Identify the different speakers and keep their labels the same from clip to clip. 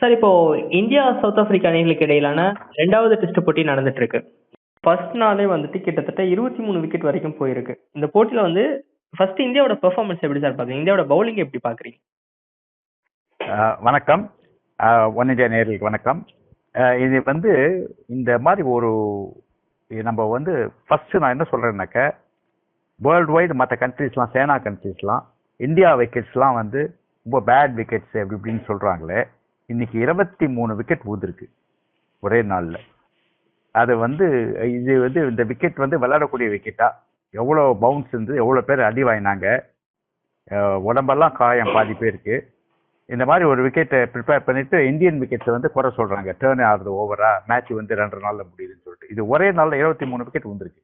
Speaker 1: Sir இப்போ India south Africa அணிகளுக்கு இடையிலான ரெண்டாவது டெஸ்ட் போட்டி நடந்துட்டு இருக்கு ஃபர்ஸ்ட் நாளே வந்துட்டு கிட்டத்தட்ட இருபத்தி மூணு விக்கெட் வரைக்கும் போயிருக்கு. இந்த போட்டியில வந்து ஃபர்ஸ்ட் இந்தியாவோட பெர்ஃபார்மன்ஸ் எப்படி சார் பாக்குறீங்க? இந்தியாவோட பவுலிங் எப்படி பாக்குறீங்க?
Speaker 2: வணக்கம். ஒன் இந்தியா நேர்களுக்கு வணக்கம். இது வந்து இந்த மாதிரி ஒரு நம்ம வந்து ஃபர்ஸ்ட் நான் என்ன சொல்றேன்னாக்க வேர்ல்டு வைடு மற்ற கண்ட்ரீஸ்லாம் சேனா கண்ட்ரீஸ்லாம் இந்தியா விக்கெட்ஸ்லாம் வந்து ரொம்ப பேட் விக்கெட்ஸ் அப்படி இப்படின்னு சொல்றாங்களே. இன்னைக்கு இருபத்தி மூணு விக்கெட் ஊந்திருக்கு. ஒரே நாள்ல. அது வந்து இது வந்து இந்த விக்கெட் வந்து விளையாடக்கூடிய விக்கெட்டா எவ்வளோ பவுன்ஸ் இருந்து எவ்வளோ பேர் அடி வாங்கினாங்க? உடம்பெல்லாம் காயம் பாதி பேருக்கு. இந்த மாதிரி ஒரு விக்கெட்டை ப்ரிப்பேர் பண்ணிட்டு இந்தியன் விக்கெட்ஸை வந்து குறை சொல்றாங்க. டேர்ன் ஆகுது ஓவரா மேட்ச் வந்து ரெண்டு நாள்ல முடியுதுன்னு சொல்லிட்டு. இது ஒரே நாள்ல இருபத்தி மூணு விக்கெட் வந்திருக்கு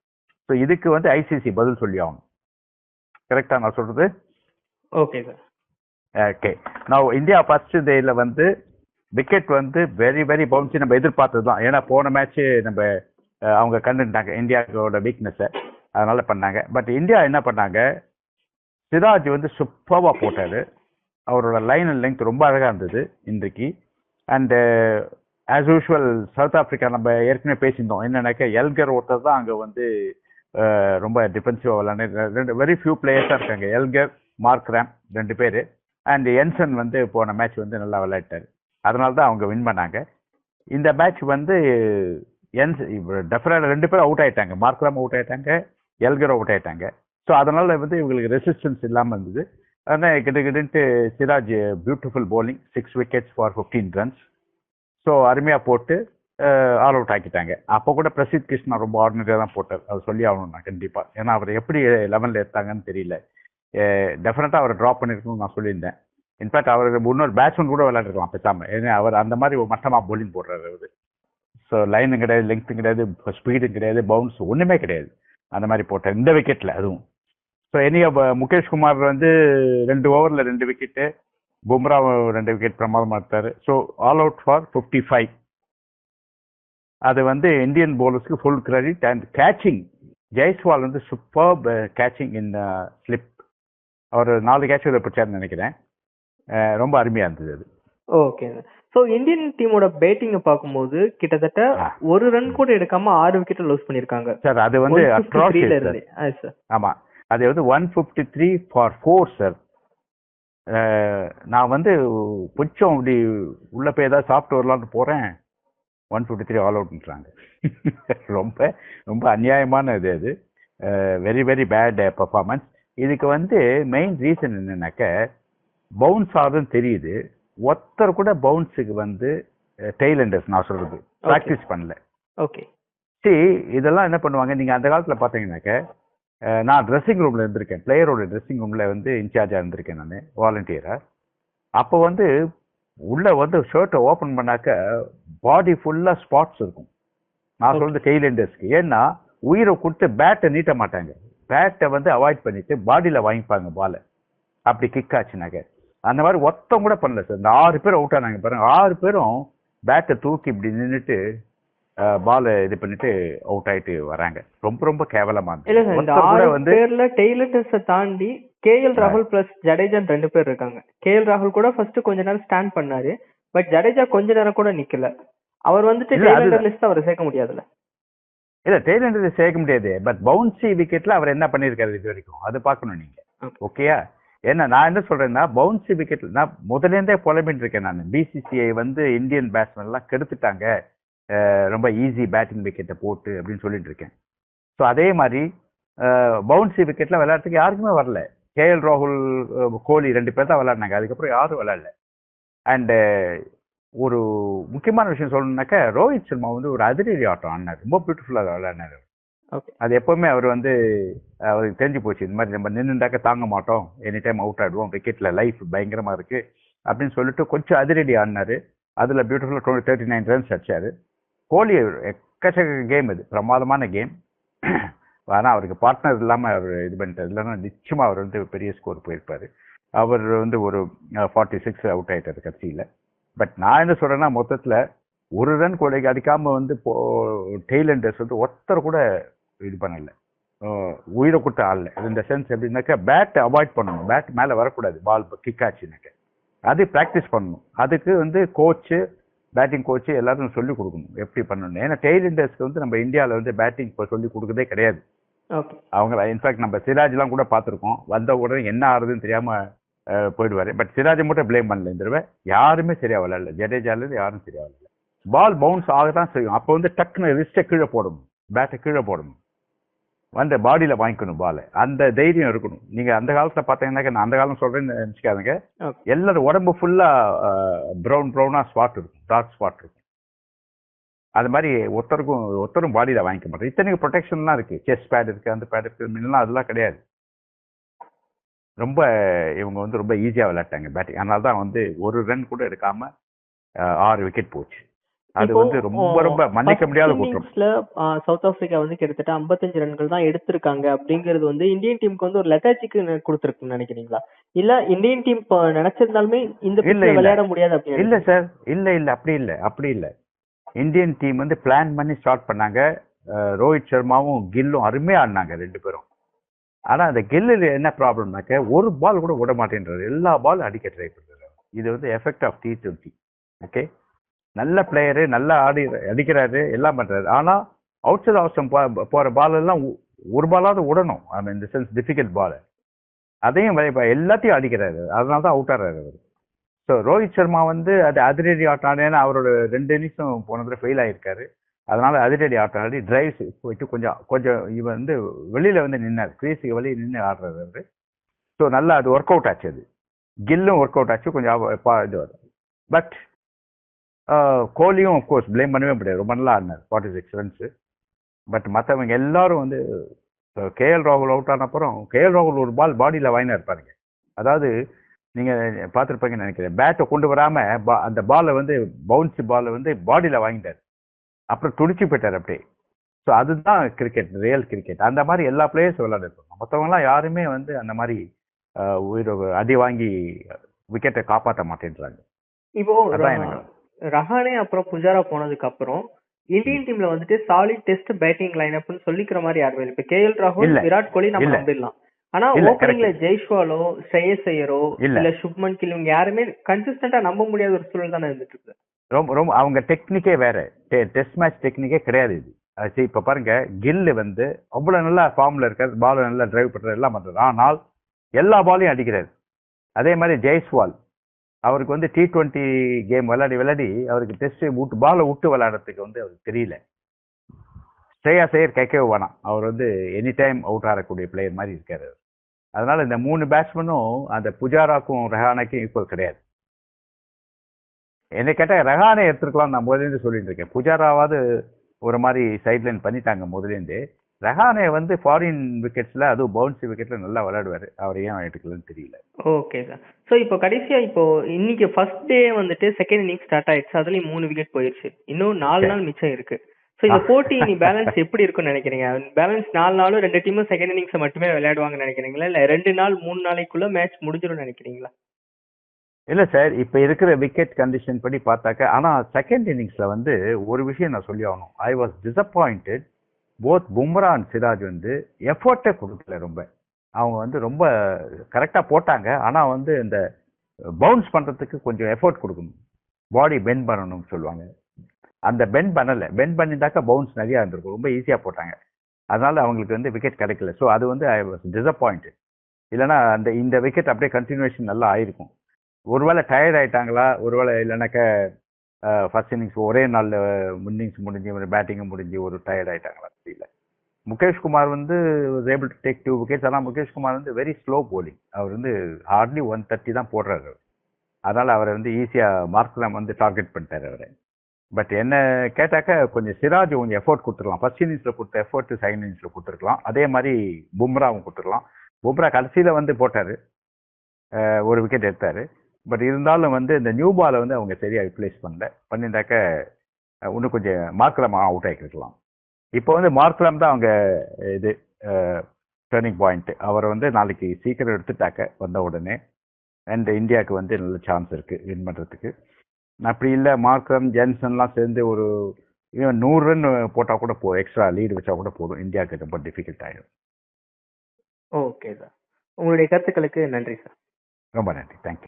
Speaker 2: ஸோ இதுக்கு வந்து ஐசிசி பதில் சொல்லி ஆகணும். கரெக்டா நான் சொல்றது?
Speaker 1: ஓகே சார்
Speaker 2: ஓகே நான் இந்தியா ஃபர்ஸ்ட் டேல வந்து விக்கெட் வந்து வெரி வெரி பவுன்சி நம்ம எதிர்பார்த்தது தான் ஏன்னா போன மேட்ச்சு நம்ம அவங்க கண்டுட்டாங்க. இந்தியாவோட வீக்னஸை அதனால பண்ணாங்க. பட் இந்தியா என்ன பண்ணாங்க? சிராஜ் வந்து சூப்பராக போட்டார். அவரோட லைன் அண்ட் லெங்க் ரொம்ப அழகாக இருந்தது இன்றைக்கு. And as usual South Africa நம்ம ஏற்கனவே பேசியிருந்தோம். என்னன்னாக்க எல்கர் ஒருத்தர் தான் அங்கே வந்து ரொம்ப டிஃபென்சிவாக விளாண்டு ரெண்டு வெரி ஃபியூ பிளேயர்ஸாக இருக்காங்க. எல்கர் மார்க் ரேம் ரெண்டு பேர். அண்ட் என்சன் வந்து போன மேட்ச் வந்து நல்லா விளையாட்டார் அதனால தான் அவங்க வின் பண்ணாங்க. இந்த மேட்ச் வந்து என்ஸ் டெஃபினட் ரெண்டு பேரும் அவுட் ஆயிட்டாங்க. மார்க்ராம் அவுட் ஆயிட்டாங்க. எல்கர் அவுட் ஆயிட்டாங்க. ஸோ அதனால வந்து இவங்களுக்கு ரெசிஸ்டன்ஸ் இல்லாமல் இருந்தது. ஆனால் கிட்டக்கிட்டு Siraj beautiful bowling six wickets for fifteen runs so அருமையாக போட்டு ஆல் அவுட் ஆக்கிட்டாங்க. அப்போ கூட பிரசித் கிருஷ்ணா ரொம்ப ஆர்டினரியாக தான் போட்டார். அது சொல்லி ஆகணும் நான் கண்டிப்பாக ஏன்னா அவர் எப்படி லெவனில் எடுத்தாங்கன்னு தெரியல. டெஃபினட்டாக அவரை ட்ராப் பண்ணியிருக்கணும்னு நான் சொல்லியிருந்தேன். இன்ஃபேக்ட் அவர் இன்னொரு பேட்ஸ்மேன் கூட விளையாண்டுருக்கலாம் பேசாமல் ஏன்னா அவர் அந்த மாதிரி ஒரு மட்டமாக போலிங் போடுறாரு அவர். ஸோ லைனும் கிடையாது லெங்க்த்தும் கிடையாது ஸ்பீடும் கிடையாது பவுன்ஸ் ஒன்றுமே கிடையாது. அந்த மாதிரி போட்டார் இந்த விக்கெட்டில் அதுவும். ஸோ இனி முகேஷ் குமார் வந்து ரெண்டு ஓவரில் ரெண்டு விக்கெட்டு பும்ரா ரெண்டு விக்கெட் பிரமாதமாக எடுத்தார். So all out for fifty five அது வந்து Indian பவுலர்ஸ்க்கு full credit and catching Jaiswal வந்து சூப்பர் கேச்சிங் இன் ஸ்லிப் அவர் நாலு கேட்ச் இதை பிடிச்சாருன்னு நினைக்கிறேன். ரொம்ப அருமையாக இருந்தது அது.
Speaker 1: ஓகே ஸோ இந்தியன் டீமோட பேட்டிங்கை பார்க்கும்போது கிட்டத்தட்ட. ஒரு ரன் கூட எடுக்காம ஆறு விக்கெட் லூஸ் பண்ணிருக்காங்க
Speaker 2: சார் அது வந்து
Speaker 1: 153 ல
Speaker 2: atrocious,
Speaker 1: இருந்து.
Speaker 2: sir.
Speaker 1: சார்
Speaker 2: ஆமா. அது வந்து one fifty three for four sir நான் வந்து கொஞ்சம் அப்படி உள்ள போய் ஏதாவது சாப்பிட்டு வரலாம்னு போறேன். ஒன் ஃபிஃப்டி த்ரீ ஆல் அவுட்ன்றாங்க ரொம்ப ரொம்ப அநியாயமான இது அது. வெரி வெரி பேட் பர்ஃபார்மன்ஸ் இதுக்கு வந்து மெயின் ரீசன் என்னன்னாக்க பவுன்ஸ் ஆகுதுன்னு தெரியுது. ஒருத்தர் கூட பவுன்ஸுக்கு வந்து டெய்லண்டர்ஸ் நான் சொல்றது. ப்ராக்டிஸ் பண்ணல.
Speaker 1: ஓகே
Speaker 2: சரி இதெல்லாம் என்ன பண்ணுவாங்க? நீங்க அந்த காலத்துல பாத்தீங்கன்னாக்க நான் ட்ரெஸ்ஸிங் ரூம்ல இருந்திருக்கேன். பிளேயரோட ட்ரெஸ்ஸிங் ரூம்ல வந்து இன்சார்ஜா இருந்திருக்கேன் நான் வாலண்டியரா அப்போ வந்து உள்ள வந்து ஷர்ட்டை ஓபன் பண்ணாக்க பாடி ஃபுல்லா ஸ்பாட்ஸ் இருக்கும். நான். சொல்றது டெய்லண்டர்ஸ்க்கு ஏன்னா உயிரை கொடுத்து பேட்டை நீட்ட மாட்டாங்க. பேட்டை வந்து அவாய்ட் பண்ணிட்டு பாடியில வாங்கிப்பாங்க பாலை அப்படி கிக் ஆச்சுனாக்க. அந்த மாதிரி ஒருத்தம் கூட பண்ணல சார். இந்த ஆறு பேர் அவுட் ஆனாங்க பாருங்க. ஆறு பேரும் பேட்டை தூக்கி இப்படி நின்றுட்டு பாலை இது பண்ணிட்டு அவுட் ஆயிட்டு வராங்க. ரொம்ப ரொம்ப கேவலமா வந்து
Speaker 1: பேர்ல டெய்லர்ஸ தாண்டி கேஎல் ராகுல் பிளஸ் ஜடேஜான்னு ரெண்டு பேர் இருக்காங்க. கேஎல் ராகுல் கூட ஃபர்ஸ்ட் கொஞ்ச நேரம் ஸ்டாண்ட் பண்ணாரு. பட் ஜடேஜா கொஞ்ச நேரம் கூட நிக்கல. அவர் வந்துட்டு டெய்லர் லிஸ்ட் அவரை சேர்க்க முடியாதுல்ல.
Speaker 2: இல்ல டெய்லண்டர் சேர்க்க முடியாது. பட் பவுன்சி விக்கெட்ல அவர் என்ன பண்ணிருக்காரு இது வரைக்கும்? அது பார்க்கணும் நீங்க. ஓகேயா ஏன்னா நான் என்ன சொல்றேன்னா பவுன்சி விக்கெட் நான் முதல்ல இருந்தே புலம்பின்னு இருக்கேன் நான். பிசிசிஐ வந்து இந்தியன் பேட்ஸ்மேன் எல்லாம் கெடுத்துட்டாங்க. ரொம்ப ஈஸி பேட்டிங் விக்கெட்டை போட்டு அப்படின்னு சொல்லிட்டு இருக்கேன் ஸோ அதே மாதிரி பவுன்சி விக்கெட்ல விளையாடுறதுக்கு யாருக்குமே வரல. கேஎல் ராகுல் கோலி ரெண்டு பேர் தான் விளையாடினாங்க. அதுக்கப்புறம் யாரும் விளையாடல. அண்டு ஒரு முக்கியமான விஷயம் சொல்லணும்னாக்கா ரோஹித் சர்மா வந்து ஒரு அதிரடி ஆட்டம் ஆடினார். ரொம்ப பியூட்டிஃபுல்லாக விளையாடினார்
Speaker 1: ஓகே
Speaker 2: அது எப்பவுமே அவர் வந்து அவருக்கு தெரிஞ்சு போச்சு இந்த மாதிரி நம்ம நின்றுண்டாக்க தாங்க மாட்டோம். எனி டைம் அவுட் ஆயிடுவோம் விக்கெட்டில் லைஃப் பயங்கரமாக இருக்குது அப்படின்னு சொல்லிட்டு கொஞ்சம் அதிரடி ஆடினார். அதில் பியூட்டிஃபுல்லாக டுவெண்ட்டி தேர்ட்டி நைன் ரன்ஸ் அடிச்சாரு. கோலி எக்கச்சக்க கேம் இது பிரமாதமான கேம் ஆனால் அவருக்கு பார்ட்னர் இல்லாமல் அவர் இது பண்ணிட்டார். இல்லைன்னா நிச்சயமாக அவர் வந்து பெரிய ஸ்கோர் போயிருப்பார். அவர் வந்து ஒரு ஃபார்ட்டி சிக்ஸ் அவுட் ஆகிட்டார் கட்சியில். பட் நான் என்ன சொல்கிறேன்னா மொத்தத்தில் ஒரு ரன் கூட அடிக்காமல் வந்து டெய்லண்டர்ஸ் வந்து ஒருத்தர் கூட இது பண்ணலை. உயிரை கொடுத்த ஆள் இந்த சென்ஸ் எப்படின்னாக்கா பேட் அவாய்ட் பண்ணணும். பேட் மேல வரக்கூடாது. பால் கிக் ஆச்சுனாக்க அது ப்ராக்டிஸ் பண்ணணும். அதுக்கு வந்து கோச்சு பேட்டிங் கோச்சு எல்லாரும் சொல்லி கொடுக்கணும். எப்படி பண்ணணும் ஏன்னா டெய்லண்டர்ஸ்க்கு வந்து நம்ம இந்தியாவில் வந்து பேட்டிங் இப்போ சொல்லி கொடுக்கறதே கிடையாது. அவங்க இன்ஃபேக்ட் நம்ம சிராஜ்லாம் கூட பார்த்துருக்கோம். வந்த உடனே என்ன ஆறுதுன்னு தெரியாம அஹ், போயிடுவாரு. பட் சிராஜை மட்டும் ப்ளேம் பண்ணல இந்த தடவை. யாருமே சரியா விளையாடல. ஜடேஜாலேருந்து யாரும் சரியா விளையாடல. பால் பவுன்ஸ் ஆக தான் செய்யும். அப்போ வந்து டக்குன்னு ரிஸ்ட்டை கீழே போடணும். பேட்டை கீழே போடணும். வந்து பாடியில் வாங்கிக்கணும் பால் அந்த தைரியம் இருக்கணும். நீங்க அந்த காலத்துல பார்த்தீங்கன்னாக்க நான் அந்த காலம் சொல்றேன்னு நினச்சிக்காதுங்க. எல்லாரும் உடம்பு ஃபுல்லா ப்ரௌன் ப்ரௌனா ஸ்பாட் இருக்கும். டார்க் ஸ்பாட் இருக்கும். அது மாதிரி ஒருத்தருக்கும் ஒருத்தரும் பாடியில வாங்கிக்க மாட்டோம் இத்தனைக்கு ப்ரொடெக்ஷன்லாம் இருக்கு. செஸ் பேட் இருக்கு அந்த பேட் இருக்கு முன்னெல்லாம் அதெல்லாம் கிடையாது. ரொம்ப இவங்க வந்து ரொம்ப ஈஸியா விளையாட்டாங்க பேட்டிங் அதனால தான் வந்து ஒரு ரன் கூட எடுக்காம அஹ், ஆறு விக்கெட் போச்சு. அது வந்து ரொம்ப ரொம்ப மன்னிக்க முடியாத குற்றம்.
Speaker 1: சவுத் ஆப்பிரிக்கா வந்து கிட்டத்தட்ட 55 ரன்கள் தான் எடுத்திருக்காங்க அப்படிங்கிறது வந்து இந்தியன் டீமுக்கு வந்து ஒரு லெத்தாச்சிக்கு கொடுத்துருக்குன்னு நினைக்கிறீங்களா? இல்ல இந்தியன் டீம் நினைச்சிருந்தாலுமே இந்த. விளையாட முடியாது அப்படின்னு
Speaker 2: இல்ல சார் இல்ல இல்ல. அப்படி இல்ல. அப்படி இல்ல. இந்தியன் டீம் வந்து பிளான் பண்ணி ஸ்டார்ட் பண்ணாங்க. ரோஹித் சர்மாவும் கில்லும் அருமையா ஆடினாங்க ரெண்டு பேரும். ஆனா அந்த கில்லில் என்ன ப்ராப்ளம்னாக்க ஒரு பால் கூட விட மாட்டேன்றாரு. எல்லா பால் அடிக்க ட்ரை பண்றாரு. இது வந்து effect of T twenty okay நல்ல பிளேயரு நல்லா ஆடி அடிக்கிறாரு எல்லாம் பண்ணுறாரு ஆனால் அவுட் சைட் அவசரம் போகிற பால் எல்லாம் ஒரு பாலாவது விடணும். ஐ மீன் இந்த சென்ஸ் டிஃபிகல்ட் பால் அதையும் எல்லாத்தையும் அடிக்கிறாரு. அதனால தான் அவுட் ஆடுறாரு அவர். ஸோ ரோஹித் சர்மா வந்து அது அதிரடி ஆட்டம் அவரோட ரெண்டு இன்னிங்ஸும் போன தடவை ஃபெயில் ஆயிருக்காரு. அதனால அதிரடி ஆட்டம் ஆடி டிரைவ்ஸ் போயிட்டு கொஞ்சம் கொஞ்சம் இவர் வந்து வெளியில் வந்து நின்னார். கிரீஸுக்கு வெளியே நின்று ஆடுறாரு அவர். ஸோ நல்லா அது ஒர்க் அவுட் ஆச்சு அது. கில்லும் ஒர்க் அவுட் ஆச்சு. கொஞ்சம் பா- இது பட் கோலியும் கோர்ஸ் ப்ளேம் பண்ணவே முடியாது. ரொம்ப நல்லா ஆடினார். ஃபார்ட்டி சிக்ஸ் ரன்ஸு பட் மற்றவங்க எல்லாரும் வந்து கேஎல் ராகுல் அவுட் ஆன அப்புறம் கேஎல் ராகுல் ஒரு பால் பாடியில் வாங்கினா இருப்பாருங்க அதாவது நீங்க பார்த்துருப்பீங்கன்னு நினைக்கிறேன். பேட்டை கொண்டு வராம ba- அந்த பாலை வந்து பவுன்ஸ் பாலை வந்து பாடியில் வாங்கிட்டார். அப்புறம் துடிச்சு போயிட்டார் அப்படியே. ஸோ அதுதான் கிரிக்கெட் ரியல் கிரிக்கெட் அந்த மாதிரி எல்லா பிளேயர்ஸ் விளையாடிருப்பாங்க மற்றவங்கலாம் யாருமே வந்து அந்த மாதிரி உயிரை அடி வாங்கி விக்கெட்டை காப்பாற்ற மாட்டேன்றாங்க.
Speaker 1: இப்போ
Speaker 2: அதான் எனக்கு.
Speaker 1: ரஹானே அப்புறம் புஜாரா போனதுக்கு அப்புறம் இந்தியன் டீம்ல வந்துட்டு சாலிட் டெஸ்ட் பேட்டிங் லைனப்னு சொல்லிக்கிற மாதிரி யாருமே இல்லை. இப்ப கேஎல் ராகுல்
Speaker 2: இல்ல.
Speaker 1: விராட் கோலி நம்ம. நம்பிடலாம். ஆனா ஓப்பனிங்ல ஜெய்ஷ்வாலோ ஸ்ரேயஸ் ஐயரோ
Speaker 2: இல்ல.
Speaker 1: சுப்மன் கில் இவங்க யாருமே கன்சிஸ்டன்டா நம்ப முடியாத ஒரு சூழல் தானே இருந்துட்டு இருக்கு.
Speaker 2: ரொம்ப ரொம்ப அவங்க டெக்னிக்கே வேற. டெஸ்ட் மேட்ச் டெக்னிக்கே கிடையாது இது. சரி இப்போ பாருங்க கில்லு வந்து அவ்வளவு நல்லா ஃபார்ம்ல இருக்காரு பால் நல்லா டிரைவ் பண்றாரு எல்லாம் பண்றாரு ஆனால் எல்லா பாலையும் அடிக்கிறாரு. அதே மாதிரி ஜெய்ஸ்வால். அவருக்கு வந்து டி டுவெண்ட்டி கேம் விளையாடி விளையாடி அவருக்கு டெஸ்ட் விட்டு பாலை விட்டு விளையாடுறதுக்கு வந்து அவருக்கு தெரியல. ஸ்ரேயா சேயர் கேட்கவே வேணாம் அவர் வந்து எனி டைம் அவுட் ஆகக்கூடிய பிளேயர் மாதிரி இருக்கார் அவர். இந்த மூணு பேட்ஸ்மேனும் அந்த புஜாராக்கும் ரெஹானாக்கும் ஈக்குவல் கிடையாது. என்னை கேட்டால் ரெஹானை எடுத்துருக்கலாம் நான் முதலேருந்து சொல்லிட்டு இருக்கேன். புஜாராவது ஒரு மாதிரி சைட்லைன் பண்ணிட்டாங்க முதலேருந்து ரஹானே வந்து ஃபாரின் விக்கெட்ஸ்ல அதுவும் பவுன்சி விக்கெட்ல நல்லா விளையாடுவாரு. அவர் ஏன் எடுக்கலன்னு தெரியல.
Speaker 1: ஓகே சார் ஸோ இப்போ கடைசியா இப்போ இன்னைக்கு ஃபர்ஸ்ட் டே வந்துட்டு செகண்ட் இன்னிங் ஸ்டார்ட் ஆயிடுச்சு. அதுலயும் மூணு விக்கெட் போயிருச்சு. இன்னும் நாலு. நாள் மிச்சம் இருக்கு. ஸோ இந்த போட்டி நீ பேலன்ஸ் எப்படி இருக்கும்னு நினைக்கிறீங்க? பேலன்ஸ் நாலு நாளும் ரெண்டு டீமும் செகண்ட் இன்னிங்ஸ் மட்டுமே விளையாடுவாங்கன்னு நினைக்கிறீங்களா? இல்ல ரெண்டு நாள் மூணு நாளைக்குள்ள மேட்ச் முடிஞ்சிடும் நினைக்கிறீங்களா?
Speaker 2: இல்ல சார் இப்ப இருக்கிற விக்கெட் கண்டிஷன் படி பார்த்தாக்க ஆனா செகண்ட் இன்னிங்ஸ்ல வந்து ஒரு விஷயம் நான் சொல்லி ஆகணும். I was disappointed both Bumrah and Siraj வந்து எஃபர்ட்டே கொடுக்கல ரொம்ப. அவங்க வந்து ரொம்ப கரெக்டாக போட்டாங்க. ஆனால் வந்து இந்த பவுன்ஸ் பண்ணுறதுக்கு கொஞ்சம் எஃபோர்ட் கொடுக்கணும். பாடி பெண்ட் பண்ணணும்னு சொல்லுவாங்க. அந்த பெண்ட் பண்ணலை. பெண்ட் பண்ணிட்டாக்கா பவுன்ஸ் நிறையா இருந்திருக்கும். ரொம்ப ஈஸியாக போட்டாங்க. அதனால அவங்களுக்கு வந்து விக்கெட் கிடைக்கல. ஸோ அது வந்து ஐ வாஸ் டிசப்பாயிண்ட் இல்லைன்னா அந்த இந்த விக்கெட் அப்படியே கண்டினியூஷன் நல்லா ஆயிருக்கும். ஒருவேளை டயர்ட் ஆயிட்டாங்களா? ஒருவேளை இல்லைனாக்க ஃபர்ஸ்ட் இன்னிங்ஸ் ஒரே நாளில் இன்னிங்ஸ் முடிஞ்சு பேட்டிங்கும் முடிஞ்சு ஒரு டயர்ட் ஆயிட்டாங்களா தெரியல முகேஷ் குமார் வந்து able to take two wickets ஆனால் முகேஷ்குமார் வந்து வெரி ஸ்லோ போலிங் அவர் வந்து ஹார்ட்லி ஒன் தேர்ட்டி தான் போடுறாரு அதனால் அவரை வந்து ஈஸியாக மார்க்லாம் வந்து டார்கெட் பண்ணிட்டார் அவரை. பட் என்ன கேட்டாக்க கொஞ்சம் சிராஜ் கொஞ்சம் எஃபோர்ட் கொடுத்துருக்கலாம். ஃபர்ஸ்ட் இன்னிங்ஸில் கொடுத்த எஃபோர்ட் செகண்ட் இன்னிங்ஸில் கொடுத்துருக்கலாம். அதே மாதிரி பும்ராவும் கொடுத்துருக்கலாம். பும்ரா கடைசியில் வந்து போட்டார். ஒரு விக்கெட் எடுத்தார். பட் இருந்தாலும் வந்து இந்த நியூ பாலை வந்து அவங்க சரியாக ரிப்ளேஸ் பண்ணல. பண்ணியிருந்தாக்க இன்னும் கொஞ்சம் மார்க்லாம் அவுட் ஆகிருக்கலாம். இப்போ வந்து மார்க்லாம் தான் அவங்க இது டேர்னிங் பாயிண்ட் அவரை வந்து நாளைக்கு சீக்கிரம் எடுத்துட்டாக்க வந்த உடனே அண்ட் இந்தியாவுக்கு வந்து நல்ல சான்ஸ் இருக்கு வின் பண்ணுறதுக்கு அப்படி இல்லை மார்க்ரம் ஜென்சன்லாம் சேர்ந்து ஒரு நூறு ரன் போட்டால் கூட போ எக்ஸ்ட்ரா லீடு வச்சா கூட போதும். இந்தியாவுக்கு ரொம்ப டிஃபிகல்ட் ஆகிடும்
Speaker 1: ஓகே சார் உங்களுடைய கருத்துக்களுக்கு நன்றி சார்
Speaker 2: ரொம்ப நன்றி. தேங்க்யூ